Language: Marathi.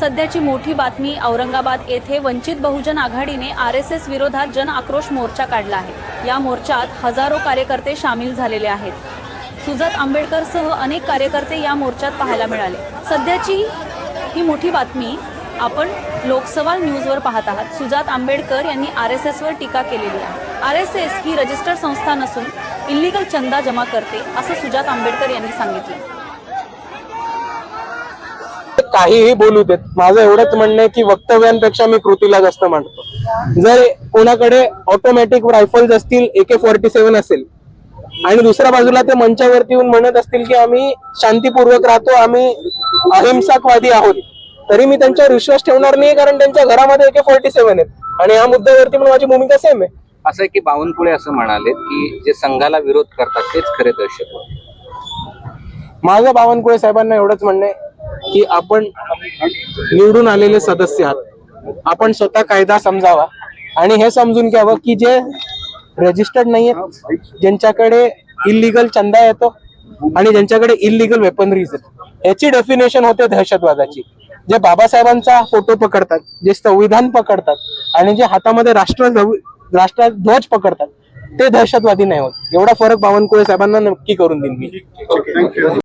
सध्याची मोठी बातमी औरंगाबाद येथे वंचित बहुजन आघाडीने आर एस एस विरोधात जन आक्रोश मोर्चा काढला आहे. या मोर्चात हजारो कार्यकर्ते सामील झालेले आहेत. सुजात आंबेडकरसह अनेक कार्यकर्ते या मोर्चात पाहायला मिळाले. सध्याची ही मोठी बातमी आपण लोकसभा न्यूजवर पाहत आहात. सुजात आंबेडकर यांनी आर एस एसवर टीका केलेली आहे. आर एस एस ही रजिस्टर्ड संस्था नसून इल्लिगल चंदा जमा करते असं सुजात आंबेडकर यांनी सांगितलं. काहीही बोलू देत. माझं एवढंच म्हणणं आहे की वक्तव्यांपेक्षा मी कृतीला जास्त मांडतो जर कोणाकडे ऑटोमॅटिक रायफल्स असतील ए के फॉर्टी सेव्हन असेल आणि दुसऱ्या बाजूला ते मंचावरती येऊन म्हणत असतील की आम्ही शांतीपूर्वक राहतो आम्ही अहिंसाकवादी आहोत तरी मी त्यांच्यावर विश्वास ठेवणार नाही कारण त्यांच्या घरामध्ये ए के फॉर्टी सेव्हन आहेत. आणि या मुद्द्यावरती पण माझी भूमिका सेम आहे. असं आहे की बावनकुळे असं म्हणाले की जे संघाला विरोध करतात तेच खरे दहशतवादी माझं बावनकुळे साहेबांना एवढंच म्हणणं आहे. की आपण निवडून आलेले सदस्य आहात. आपण स्वतः कायदा समजावा आणि हे समजून घ्यावं की जे रजिस्टर्ड नाही आहेत ज्यांच्याकडे इलिगल चंदा येतो आणि ज्यांच्याकडे इलिगल वेपनरीज आहेत. याची डेफिनेशन होते दहशतवादाची. जे बाबासाहेबांचा फोटो पकडतात जे संविधान पकडतात आणि जे हातामध्ये राष्ट्र राष्ट्रध्वज पकडतात ते दहशतवादी नाही होत. एवढा फरक बावनकुळे साहेबांना नक्की करून देईन मी.